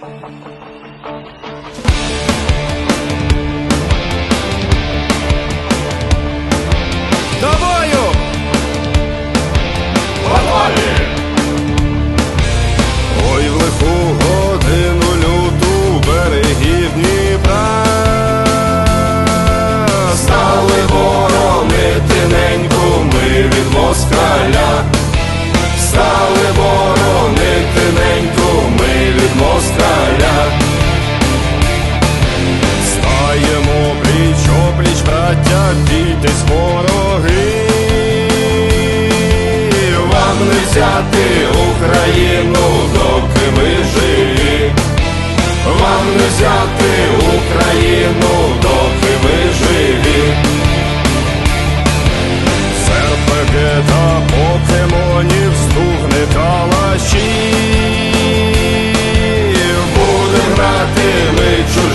Тобою! Ой, в лиху годину люту берегів Дніпра. Стали боронити неньку ми від москаля. Стали взяти Україну, доки ми живі. Вам не взяти Україну, доки ми живі. З РПГ та покемонів стугне калашів Будем грати ми бити